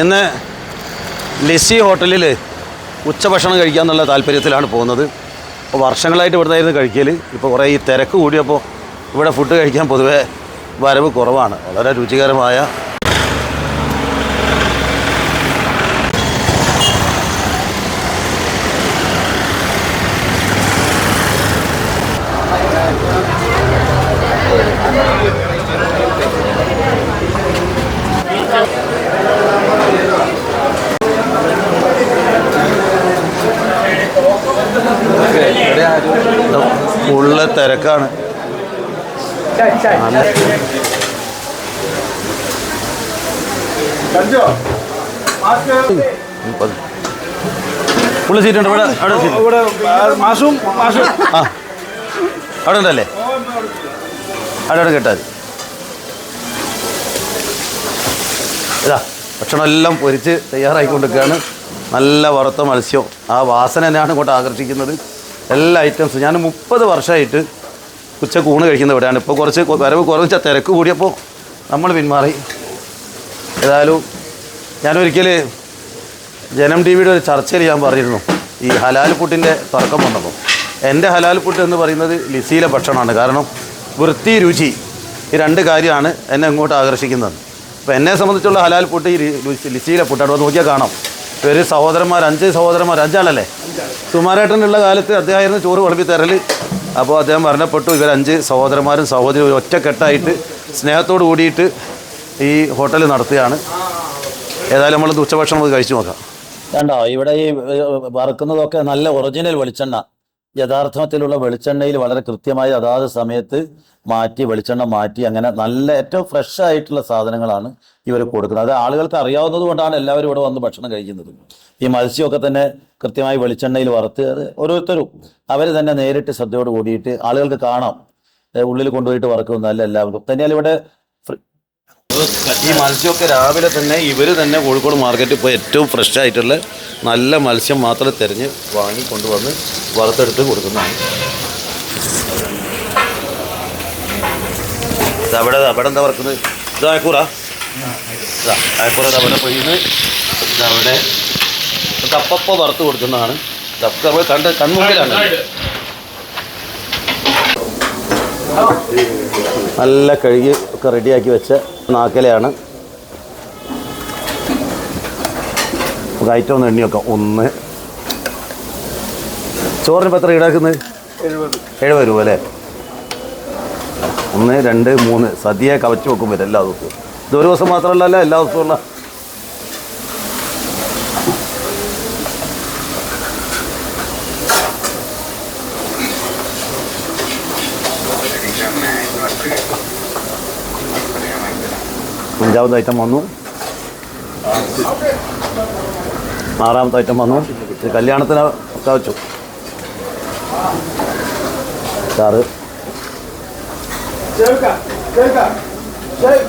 ഇന്ന് ലിസി ഹോട്ടലിൽ ഉച്ചഭക്ഷണം കഴിക്കാന്നുള്ള താല്പര്യത്തിലാണ് പോകുന്നത്. അപ്പോൾ വർഷങ്ങളായിട്ട് ഇവിടെ നിന്നായിരുന്നു കഴിക്കൽ ഇപ്പോൾ കുറേ ഈ തിരക്ക് കൂടിയപ്പോൾ ഇവിടെ ഫുഡ് കഴിക്കാൻ പൊതുവേ വരവ് കുറവാണ്. വളരെ രുചികരമായ ഉള്ള തിരക്കാണ് പുള്ളി സീറ്റ്. ഉണ്ട് ഇവിടെ ഇവിടെ മാസും മാസും ആ. അവിടെ ഉണ്ടല്ലേ? അവിടെ അവിടെ കേട്ടാൽ ഇതാ ഭക്ഷണമെല്ലാം പൊരിച്ച് തയ്യാറായിക്കൊണ്ടിരിക്കുകയാണ്. നല്ല വറുത്ത മത്സ്യം. ആ വാസന തന്നെയാണ് ഇങ്ങോട്ട് ആകർഷിക്കുന്നത്. എല്ലാ ഐറ്റംസും ഞാൻ മുപ്പത് വർഷമായിട്ട് ഉച്ചയ്ക്ക് ഊണ് കഴിക്കുന്ന ഇവിടെയാണ്. ഇപ്പോൾ കുറച്ച് വരവ് കുറച്ച് തിരക്ക് കൂടിയപ്പോൾ നമ്മൾ പിന്മാറി. ഏതായാലും ഞാനൊരിക്കൽ ജനം ടി വിയുടെ ഒരു ചർച്ചയിൽ ഞാൻ പറഞ്ഞിരുന്നു. ഈ ഹലാൽ പുട്ടിന്റെ തർക്കം വന്നപ്പോൾ എന്റെ ഹലാൽ പുട്ട് എന്ന് പറയുന്നത് ലിസിയിലെ ഭക്ഷണമാണ്. കാരണം വൃത്തി രുചി ഈ രണ്ട് കാര്യമാണ് എന്നെ ഇങ്ങോട്ട് ആകർഷിക്കുന്നത്. അപ്പോൾ എന്നെ സംബന്ധിച്ചുള്ള ഹലാൽ പുട്ട് ഈ ലിസി- ലിസിയിലെ പുട്ടാണ്. അത് നോക്കിയാൽ കാണാം. ഒരു സഹോദരന്മാർ അഞ്ച് സഹോദരന്മാർ അഞ്ചാളല്ലേ? സുമാരേട്ടനുള്ള കാലത്ത് അദ്ദേഹമായിരുന്നു ചോറ് വിളമ്പി തരൽ അപ്പോൾ അദ്ദേഹം മരണപ്പെട്ടു. ഇവരഞ്ച് സഹോദരന്മാരും സഹോദരിയും ഒറ്റക്കെട്ടായിട്ട് സ്നേഹത്തോട് കൂടിയിട്ട് ഈ ഹോട്ടൽ നടത്തുകയാണ്. ഏതായാലും നമ്മൾ ഉച്ചഭക്ഷണം കഴിച്ചു നോക്കാം. കണ്ടോ ഇവിടെ ഈ വറുക്കുന്നതൊക്കെ നല്ല ഒറിജിനൽ വെളിച്ചെണ്ണ. യഥാർത്ഥത്തിലുള്ള വെളിച്ചെണ്ണയിൽ വളരെ കൃത്യമായി അതാത് സമയത്ത് മാറ്റി വെളിച്ചെണ്ണ മാറ്റി അങ്ങനെ നല്ല ഏറ്റവും ഫ്രഷ് ആയിട്ടുള്ള സാധനങ്ങളാണ് ഇവർ കൊടുക്കുന്നത്. അത് ആളുകൾക്ക് അറിയാവുന്നത് കൊണ്ടാണ് എല്ലാവരും ഇവിടെ വന്ന് ഭക്ഷണം കഴിക്കുന്നത്. ഈ മത്സ്യമൊക്കെ തന്നെ കൃത്യമായി വെളിച്ചെണ്ണയിൽ വറുത്ത് അത് ഓരോരുത്തരും അവർ തന്നെ നേരിട്ട് ശ്രദ്ധയോട് കൂടിയിട്ട് ആളുകൾക്ക് കാണാം. ഉള്ളിൽ കൊണ്ടുപോയിട്ട് വറുക്കുന്നതല്ല എല്ലാവർക്കും. തന്നെയാൽ ഇവിടെ ഈ മത്സ്യമൊക്കെ രാവിലെ തന്നെ ഇവർ തന്നെ കോഴിക്കോട് മാർക്കറ്റിൽ പോയി ഏറ്റവും ഫ്രഷ് ആയിട്ടുള്ള നല്ല മത്സ്യം മാത്രം തിരഞ്ഞ് വാങ്ങി കൊണ്ടുവന്ന് വറുത്തെടുത്ത് കൊടുക്കുന്നതാണ്. അവിടെ അവിടെ എന്താ വറുക്കുന്നത്? ഇത് അയക്കൂറ. അയക്കൂറ അവിടെ പൊയ്യുന്നത് ഇതവിടെ കപ്പപ്പ വറുത്ത് കൊടുക്കുന്നതാണ്. നമ്മൾ കണ്ട് കൺമുമ്പിലാണ്. നല്ല കഴുകി ഒക്കെ റെഡിയാക്കി വെച്ച നാക്കലയാണ്. ഐറ്റം ഒന്ന് എണ്ണിയൊക്കെ. ഒന്ന് ചോറിന് എത്ര ഈടാക്കുന്നത്? എഴുപത്. രൂപ അല്ലേ? ഒന്ന് രണ്ട് മൂന്ന്. സദ്യയെ കവച്ച് വെക്കും വരും എല്ലാ ദിവസവും ഇത് ഒരു ദിവസം മാത്രമല്ല എല്ലാ ദിവസവും ഉള്ള. അഞ്ചാമത്തെ ഐറ്റം വന്നു. ആറാമത്തെ ഐറ്റം വന്നു. കല്യാണത്തിന് ഒക്കെ കേൾക്കാം ശരി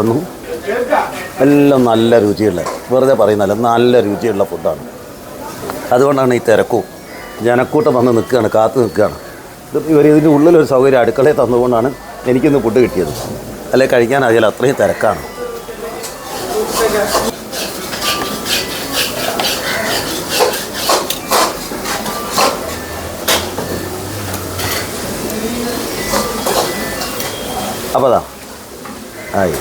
വന്നു. എല്ലാം നല്ല രുചിയുള്ള വെറുതെ പറയുന്നല്ല നല്ല രുചിയുള്ള ഫുഡാണ് അതുകൊണ്ടാണ് ഈ തിരക്കും. ജനക്കൂട്ടം വന്ന് നിൽക്കുകയാണ് കാത്തു നിൽക്കുകയാണ്. ഇവർ ഇതിന്റെ ഉള്ളിലൊരു സൗകര്യം അടുക്കളയിൽ തന്നുകൊണ്ടാണ് എനിക്കിന്ന് ഫുഡ് കിട്ടിയത്. അല്ലെ കഴിക്കാൻ അതിൽ അത്രയും തിരക്കാണ്. അപ്പോൾ അതാ ആയി.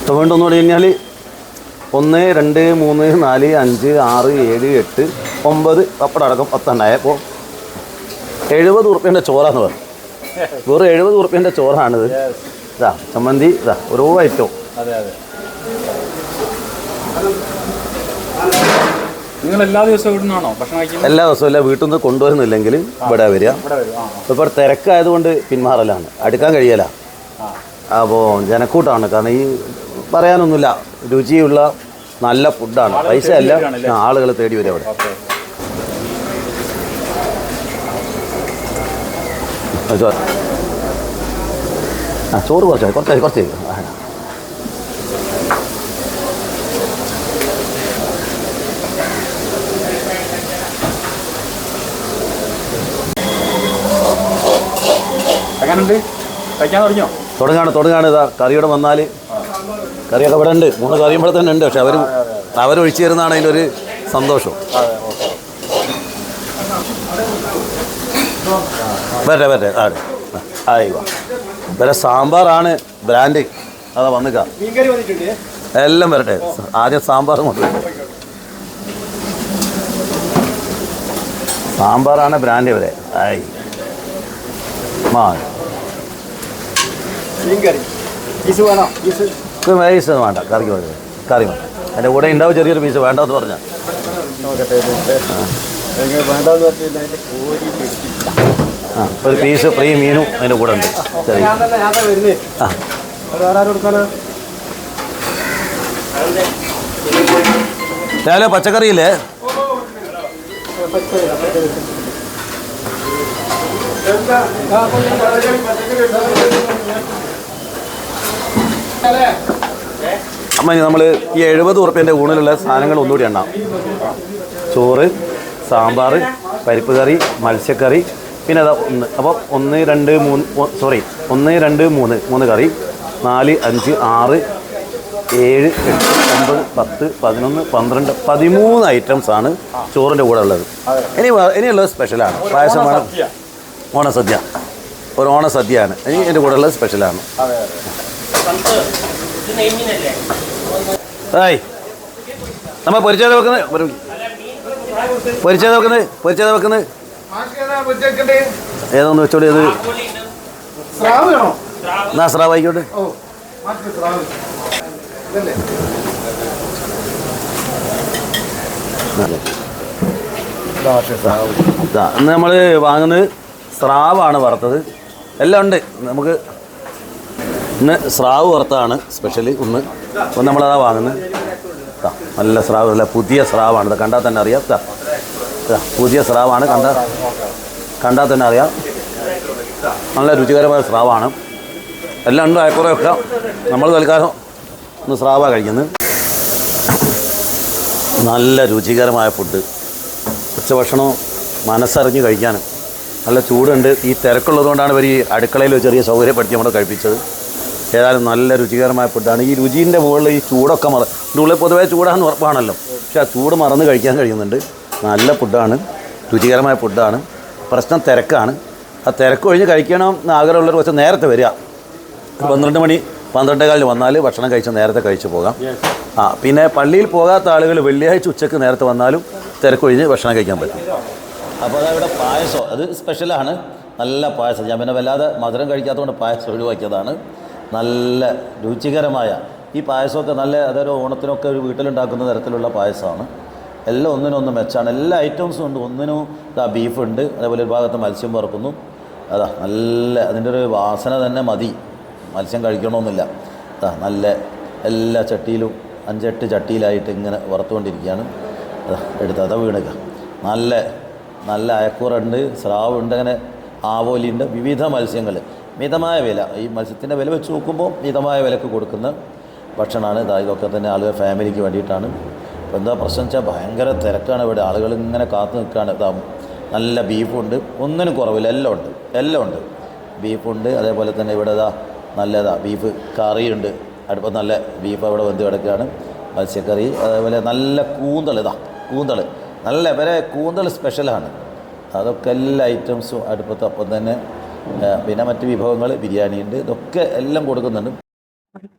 ഇപ്പോൾ വീണ്ടും പറഞ്ഞു കഴിഞ്ഞാൽ ഒന്ന് രണ്ട് മൂന്ന് നാല് അഞ്ച് ആറ് ഏഴ് എട്ട് ഒമ്പത് പപ്പടം അടക്കം പത്തെണ്ണായപ്പോൾ എഴുപത് ഉറുപ്പ്യന്റെ ചോറാന്ന് പറഞ്ഞു. വെറും എഴുപത് ഉറുപ്പ്യന്റെ ചോറാണിത്. ഇതാ ചമ്മന്തി ഇതാ ഓരോ ഐറ്റവും നിങ്ങൾ എല്ലാ ദിവസവും ഇവിടുന്നാണോ ഭക്ഷണം കഴിക്കുന്നത്? എല്ലാ ദിവസവും എല്ലാം വീട്ടിൽ നിന്ന് കൊണ്ടുവരുന്നില്ലെങ്കിൽ ഇവിടെ വരിക. ഇപ്പോൾ തിരക്കായതുകൊണ്ട് പിന്മാറലാണ്. അടുക്കാൻ കഴിയല. അപ്പോൾ ജനക്കൂട്ടമാണ് കാരണം ഈ പറയാനൊന്നുമില്ല. രുചിയുള്ള നല്ല ഫുഡാണ് പൈസ അല്ല ആളുകൾ തേടി വരും അവിടെ ആ, ചോറ് കുറച്ച് കുറച്ച് കുറച്ച്. എങ്ങനെയുണ്ട് കഴിക്കാൻ തുടങ്ങിയോ? തുടങ്ങാണ് തുടങ്ങാണ് ഇതാ. കറിയോടെ വന്നാൽ കറിയൊക്കെ ഇവിടെ ഉണ്ട്. മൂന്ന് കറിയും ഇവിടെ തന്നെ ഉണ്ട്. പക്ഷെ അവർ അവരൊഴിച്ചു തരുന്നതാണ് ഒരു സന്തോഷം. വരട്ടെ വരട്ടെ. ആടെ ആയി വാ വരെ സാമ്പാറാണ് ബ്രാൻഡ്. അതാ വന്നിക്ക. എല്ലാം വരട്ടെ. ആദ്യം സാമ്പാർ കൊണ്ട് സാമ്പാറാണ് ബ്രാൻഡ് ഇവരെ ആയി. മാ. പീസ് വേണോ? പീസ്? വേണ്ട. കറിക്ക് മതി. കറി മതി. എന്റെ കൂടെ ഉണ്ടാവും ചെറിയൊരു പീസ് വേണ്ടെന്ന് പറഞ്ഞാൽ ആ ഒരു പീസ് ഫ്രീ മീനും അതിന്റെ കൂടെ ഉണ്ട്. വരുന്നേ. ആ. രാവിലെ പച്ചക്കറിയില്ലേ? അമ്മ നമ്മൾ ഈ എഴുപത് ഉറുപ്പ്യന്റെ ഊണിലുള്ള സാധനങ്ങൾ ഒന്നുകൂടി എണ്ണാം. ചോറ് സാമ്പാർ പരിപ്പ് കറി മത്സ്യക്കറി പിന്നെ അതാ ഒന്ന് അപ്പോൾ ഒന്ന് രണ്ട് മൂന്ന് സോറി ഒന്ന് രണ്ട് മൂന്ന് മൂന്ന് കറി നാല് അഞ്ച് ആറ് ഏഴ് എട്ട് ഒമ്പത് പത്ത് പതിനൊന്ന് പന്ത്രണ്ട് പതിമൂന്ന് ഐറ്റംസ് ആണ് ചോറിന്റെ കൂടെ ഉള്ളത്. ഇനി ഇനിയുള്ളത് സ്പെഷ്യലാണ് പായസം വേണം ഓണസദ്യ. ഒരു ഓണസദ്യയാണ്. ഇനി എന്റെ കൂടെ ഉള്ളത് സ്പെഷ്യലാണ് ഏയ്. നമ്മൾ പൊരിച്ചത് വെക്കുന്നത്. പൊരിച്ചത് വെക്കുന്നത്. പൊരിച്ചത് വെക്കുന്നത്. ഏതൊന്ന് വെച്ചോളി അത്? എന്നാ സ്രാവ് ആയിക്കോട്ടെ. ഇന്ന് നമ്മൾ വാങ്ങുന്നത് സ്രാവാണ് വറുത്തത്. എല്ലാം ഉണ്ട്. നമുക്ക് ഇന്ന് സ്രാവ് വറുത്താണ് സ്പെഷ്യലി ഒന്ന്. അപ്പം നമ്മളതാ വാങ്ങുന്നത് നല്ല സ്രാവ് നല്ല പുതിയ സ്രാവാണ്. ഇത് കണ്ടാൽ തന്നെ അറിയാം. പുതിയ സ്രാവാണ്. കണ്ട കണ്ടാൽ തന്നെ അറിയാം. നല്ല രുചികരമായ സ്രാവാണ്. എല്ലാം ഉണ്ട് അയക്കുറയൊക്കെ നമ്മൾ തൽക്കാലം ഒന്ന് സ്രാവാണ് കഴിക്കുന്നത് നല്ല രുചികരമായ ഫുഡ് ഉച്ചഭക്ഷണം മനസ്സറിഞ്ഞ് കഴിക്കാനും. നല്ല ചൂടുണ്ട്. ഈ തിരക്കുള്ളതുകൊണ്ടാണ് ഇവർ ഈ അടുക്കളയിൽ ചെറിയ സൗകര്യപ്പെടുത്തി നമ്മൾ കഴിപ്പിച്ചത്. ഏതായാലും നല്ല രുചികരമായ ഫുഡാണ് ഈ രുചീന്റെ മുകളിൽ ഈ ചൂടൊക്കെ മറ ഉള്ളിൽ പൊതുവേ ചൂടാണെന്ന് ഉറപ്പാണല്ലോ. പക്ഷെ ആ ചൂട് മറന്ന് കഴിക്കാൻ കഴിയുന്നുണ്ട്. നല്ല ഫുഡാണ് രുചികരമായ ഫുഡാണ് പ്രശ്നം തിരക്കാണ്. ആ തിരക്ക് ഒഴിഞ്ഞ് കഴിക്കണം എന്ന് ആഗ്രഹമുള്ളവർ കുറച്ച് നേരത്തെ വരിക. പന്ത്രണ്ട് മണി പന്ത്രണ്ടേ കാലിന് വന്നാൽ ഭക്ഷണം കഴിച്ച് നേരത്തെ കഴിച്ചു പോകാം. ആ പിന്നെ പള്ളിയിൽ പോകാത്ത ആളുകൾ വെള്ളിയാഴ്ച ഉച്ചയ്ക്ക് നേരത്തെ വന്നാലും തിരക്കൊഴിഞ്ഞ് ഭക്ഷണം കഴിക്കാൻ പറ്റും. അപ്പോൾ അതവിടെ പായസം. അത് സ്പെഷ്യലാണ് നല്ല പായസം. ഞാൻ പിന്നെ വല്ലാതെ മധുരം കഴിക്കാത്തതുകൊണ്ട് പായസം ഒഴിവാക്കിയതാണ്. നല്ല രുചികരമായ ഈ പായസമൊക്കെ നല്ല അതൊരു ഓണത്തിനൊക്കെ ഒരു വീട്ടിലുണ്ടാക്കുന്ന തരത്തിലുള്ള പായസമാണ്. എല്ലാം ഒന്നിനൊന്ന് മെച്ചാണ്. എല്ലാ ഐറ്റംസും ഉണ്ട്. ഒന്നിനും ഇതാ ഉണ്ട്. അതേപോലെ ഒരു ഭാഗത്ത് മത്സ്യം വറുക്കുന്നു. അതാ നല്ല അതിന്റെ ഒരു വാസന തന്നെ മതി. മത്സ്യം കഴിക്കണമെന്നില്ല. അതാ നല്ല എല്ലാ ചട്ടിയിലും അഞ്ചെട്ട് ചട്ടിയിലായിട്ട് ഇങ്ങനെ വറുത്തുകൊണ്ടിരിക്കുകയാണ്. അതാ എടുത്ത് അതാ വീണുക. നല്ല നല്ല അയക്കൂറുണ്ട് സ്രാവുണ്ട് അങ്ങനെ ആവോലിയുണ്ട്. വിവിധ മത്സ്യങ്ങൾ. മിതമായ വില. ഈ മത്സ്യത്തിന്റെ വില വെച്ച് നോക്കുമ്പോൾ മിതമായ വിലക്ക് കൊടുക്കുന്ന ഭക്ഷണമാണ്. ഇതാ ഇതൊക്കെ തന്നെ ആളുകൾ ഫാമിലിക്ക് വേണ്ടിയിട്ടാണ്. അപ്പോൾ എന്താ പ്രശ്നം വെച്ചാൽ ഭയങ്കര തിരക്കാണ് ഇവിടെ. ആളുകൾ ഇങ്ങനെ കാത്തു നിൽക്കുകയാണ് ഇതാ നല്ല ബീഫുണ്ട്. ഒന്നിനും കുറവില്ല. എല്ലാം ഉണ്ട്. എല്ലാം ഉണ്ട്. ബീഫുണ്ട്. അതേപോലെ തന്നെ ഇവിടെ ഇതാ നല്ലതാ ബീഫ് കറിയുണ്ട്. അടുപ്പം നല്ല ബീഫ് അവിടെ വെന്ത് കിടക്കുകയാണ്. മത്സ്യക്കറി അതേപോലെ നല്ല കൂന്തൾ ഇതാ കൂന്തൾ നല്ല വരെ കൂന്തൾ സ്പെഷ്യലാണ് അതൊക്കെ എല്ലാ ഐറ്റംസും അടുപ്പത്ത് അപ്പം തന്നെ പിന്നെ മറ്റ് വിഭവങ്ങൾ ബിരിയാണി ഉണ്ട് ഇതൊക്കെ എല്ലാം കൊടുക്കുന്നുണ്ട്.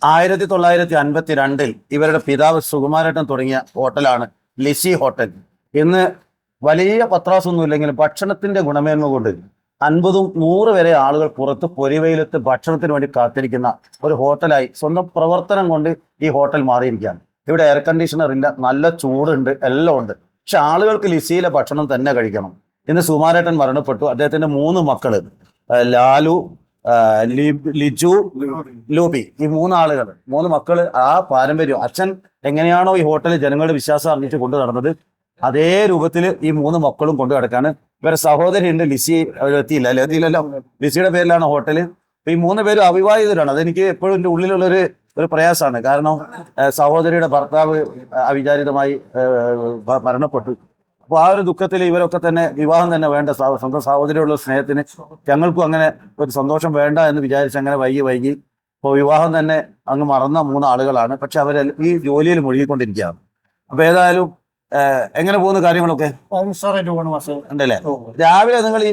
ആയിരത്തി തൊള്ളായിരത്തി അൻപത്തി രണ്ടിൽ ഇവരുടെ പിതാവ് സുകുമാരേട്ടൻ തുടങ്ങിയ ഹോട്ടലാണ് ലിസി ഹോട്ടൽ. ഇന്ന് വലിയ പത്രാസൊന്നും ഇല്ലെങ്കിലും ഭക്ഷണത്തിന്റെ ഗുണമേന്മ കൊണ്ട് അൻപതും നൂറ് വരെ ആളുകൾ പുറത്ത് പൊരിവെയിലത്ത് ഭക്ഷണത്തിന് വേണ്ടി കാത്തിരിക്കുന്ന ഒരു ഹോട്ടലായി സ്വന്തം പ്രവർത്തനം കൊണ്ട് ഈ ഹോട്ടൽ മാറിയിരിക്കുകയാണ്. ഇവിടെ എയർ കണ്ടീഷണർ ഇല്ല നല്ല ചൂടുണ്ട് എല്ലാം ഉണ്ട്. പക്ഷെ ആളുകൾക്ക് ലിസിയിലെ ഭക്ഷണം തന്നെ കഴിക്കണം. ഇന്ന് സുമാരേട്ടൻ മരണപ്പെട്ടു. അദ്ദേഹത്തിന്റെ മൂന്ന് മക്കൾ. ആ, ലാലു ലിജു ലൂബി ഈ മൂന്നാളുകൾ മൂന്ന് മക്കൾ ആ പാരമ്പര്യം അച്ഛൻ എങ്ങനെയാണോ ഈ ഹോട്ടലിൽ ജനങ്ങളുടെ വിശ്വാസം അറിഞ്ഞിട്ട് കൊണ്ടു നടന്നത് അതേ രൂപത്തിൽ ഈ മൂന്ന് മക്കളും കൊണ്ടു നടക്കാണ്. ഇവരെ സഹോദരി ഉണ്ട് ലിസി എത്തിയില്ല. അല്ലെ? എത്തിയില്ലല്ലോ. ലിസിയുടെ പേരിലാണ് ഹോട്ടൽ ഈ മൂന്ന് പേരും അവിവാഹിതരാണ് അതെനിക്ക് എപ്പോഴും എന്റെ ഉള്ളിലുള്ളൊരു ഒരു പ്രയാസമാണ്. കാരണം സഹോദരിയുടെ ഭർത്താവ് അവിചാരിതമായി മരണപ്പെട്ടു. അപ്പോൾ ആ ഒരു ദുഃഖത്തിൽ ഇവരൊക്കെ തന്നെ വിവാഹം തന്നെ വേണ്ട സ്വന്തം സഹോദരിയുള്ള സ്നേഹത്തിന് ഞങ്ങൾക്കും അങ്ങനെ ഒരു സന്തോഷം വേണ്ട എന്ന് വിചാരിച്ച് അങ്ങനെ വൈകി വൈകി. ഇപ്പോൾ വിവാഹം തന്നെ അങ്ങ് മറന്ന മൂന്ന് ആളുകളാണ് പക്ഷെ അവർ ഈ ജോലിയിൽ മുഴുകിക്കൊണ്ടിരിക്കുകയാണ്. അപ്പൊ ഏതായാലും എങ്ങനെ പോകുന്ന കാര്യങ്ങളൊക്കെ? ഉണ്ടല്ലേ? രാവിലെ നിങ്ങൾ ഈ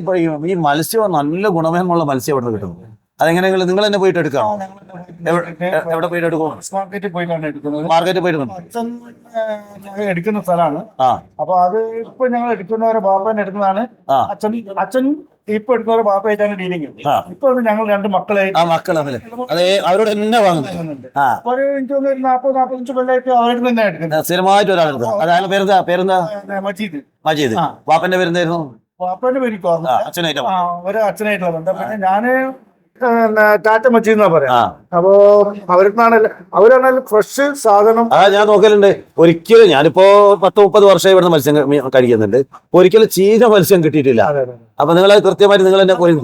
ഈ- മത്സ്യം നല്ല ഗുണമേന്മുള്ള മത്സ്യം ഇവിടെ കിട്ടും? അതെങ്ങനെ നിങ്ങൾ നിങ്ങൾ തന്നെ പോയിട്ട് എടുക്കാം. എവിടെ പോയിട്ട് എടുക്കും? മാർക്കറ്റിൽ പോയിട്ടാണ് എടുക്കുന്നത്. മാർക്കറ്റിൽ പോയിട്ട് എടുക്കുന്ന സ്ഥലമാണ്. അപ്പൊ അത് ഇപ്പൊ ഞങ്ങൾ എടുക്കുന്നവരെ ബാപ്പൻ എടുക്കുന്നതാണ്. അച്ഛൻ അച്ഛൻ ഇപ്പൊ എടുക്കുന്നവരെ ബാപ്പയായിട്ടാണ് ഡീലിംഗ് ആ. ഇപ്പൊ ഞങ്ങൾ രണ്ട് മക്കളെ അതെ അവരോട് തന്നെ വാങ്ങുന്നുണ്ട്. ഒരു എനിക്ക് തോന്നുന്നു ഒരു നാപ്പത് നാപ്പത്തഞ്ച് കൊല്ലായിട്ട് അവരുടെ തന്നെ എടുക്കുന്നത്. സ്ഥിരമായിട്ട് ഒരാൾ അതായത് പേരെന്താ? പേരെന്താ? മജീദ്. മജീദ്. ബാപ്പന്റെ പേരെന്തായിരുന്നു? അച്ഛനായിട്ടുള്ള ബന്ധം. പിന്നെ ഞാൻ ടാറ്റ മജീദ് എന്നാ പറയാം. അപ്പോ അവരുന്നാണ് അവരാണെങ്കിൽ ഫ്രഷ് സാധനം. ആ ഞാൻ നോക്കലുണ്ട്. ഒരിക്കലും ഞാനിപ്പോ പത്ത് മുപ്പത് വർഷമായി ഇവിടുന്ന് മത്സ്യം കഴിക്കുന്നുണ്ട്. ഒരിക്കലും ചീന മത്സ്യം കിട്ടിയിട്ടില്ല. അപ്പൊ നിങ്ങൾ കൃത്യമായിട്ട് നിങ്ങൾ എന്നെ പോയി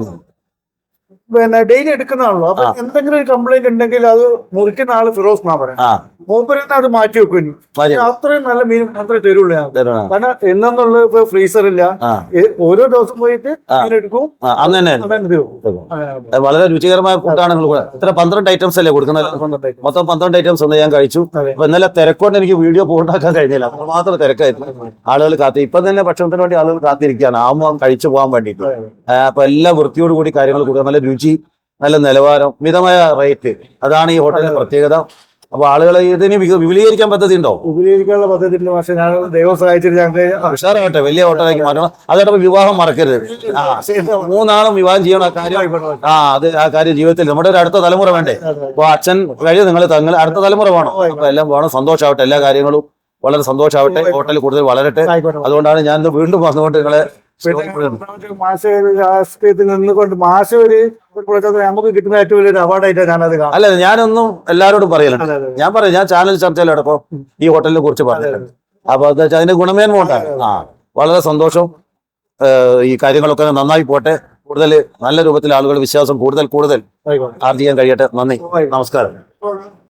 പിന്നെ ഡെയിലി എടുക്കുന്നതാണല്ലോ. അപ്പൊ എന്തെങ്കിലും ഒരു കംപ്ലൈന്റ് ഉണ്ടെങ്കിൽ അത് മുറിക്കുന്ന ആൾ ഫിറോസ് എന്നാ പറയാം. മൂപ്പരെന്നെ അത് മാറ്റി വെക്കും. അത്രയും നല്ല മീൻ അത്രയും തരുള്ളൂ ഞാൻ. കാരണം എന്നുള്ള ഇപ്പൊ ഫ്രീസർ ഇല്ല. ഓരോ ദിവസം പോയിട്ട് മീൻ എടുക്കും. വളരെ രുചികരമായ ഫുഡാണ് നിങ്ങൾ ഇത്ര പന്ത്രണ്ട് ഐറ്റംസ് അല്ലേ കൊടുക്കുന്നത്? മൊത്തം പന്ത്രണ്ട് ഐറ്റംസ് ഒന്ന് ഞാൻ കഴിച്ചു. അപ്പൊ ഇന്നലെ തിരക്കൊണ്ട് എനിക്ക് വീഡിയോ പൂർണാക്കാൻ കഴിഞ്ഞില്ല. അത്ര മാത്രം തിരക്കായിരുന്നു. ആളുകൾ കാത്തി. ഇപ്പൊ തന്നെ ഭക്ഷണത്തിന് വേണ്ടി ആളുകൾ കാത്തിരിക്കുകയാണ്. ആവുമ്പോൾ കഴിച്ചു പോകാൻ വേണ്ടിയിട്ട്. അപ്പൊ എല്ലാ വൃത്തിയോടുകൂടി കാര്യങ്ങൾ കൊടുക്കുക. നല്ല രുചി നല്ല നിലവാരം മിതമായ റേറ്റ് അതാണ് ഈ ഹോട്ടലിന്റെ പ്രത്യേകത. അപ്പൊ ആളുകളെ ഇതിന് വിപുലീകരിക്കാൻ പദ്ധതി ഉണ്ടോ? വിപുലീകരിക്കാനുള്ള പദ്ധതി പക്ഷെ ഞാൻ ദൈവം സഹായിച്ചിട്ട് ഞങ്ങൾക്ക് ഉഷാറാവട്ടെ. വലിയ ഹോട്ടലാക്കി മാറ്റണം. അതോടൊപ്പം വിവാഹം മറക്കരുത്. മൂന്നാളും വിവാഹം ചെയ്യണം. ആ കാര്യം ആ അത് ആ കാര്യം ജീവിതത്തിൽ നമ്മുടെ ഒരു അടുത്ത തലമുറ വേണ്ടേ? അപ്പൊ അച്ഛൻ വഴി നിങ്ങൾ തങ്ങൾ അടുത്ത തലമുറ വേണം. അപ്പൊ എല്ലാം വേണം. സന്തോഷാവട്ടെ. എല്ലാ കാര്യങ്ങളും വളരെ സന്തോഷാവട്ടെ. ഹോട്ടൽ കൂടുതൽ വളരട്ടെ. അതുകൊണ്ടാണ് ഞാൻ വീണ്ടും വന്നുകൊണ്ട് നിങ്ങളെ രാഷ്ട്രീയത്തിൽ നിന്നുകൊണ്ട് മാഷ ഒരു ഒരു പ്രചോദനം നമുക്ക് കിട്ടുന്ന ഏറ്റവും വലിയൊരു അവാർഡായിട്ടാണ് ഞാനത് കാണുന്നത്. അല്ല ഞാനൊന്നും എല്ലാവരോടും പറയലുണ്ട്. അതെ. ഞാൻ പറയാം ഞാൻ ചാനൽ ചർച്ചയിലടക്കം ഈ ഹോട്ടലിനെ കുറിച്ച് പറഞ്ഞിട്ടുണ്ട്. അപ്പൊ എന്താ വെച്ചാൽ അതിന്റെ ഗുണമേന്മ ഉണ്ടാകും ആ വളരെ സന്തോഷം. ഈ കാര്യങ്ങളൊക്കെ നന്നായി പോട്ടെ. കൂടുതൽ നല്ല രൂപത്തിൽ ആളുകൾ വിശ്വാസം കൂടുതൽ കൂടുതൽ ആർജിക്കാൻ കഴിയട്ടെ. നന്ദി. നമസ്കാരം.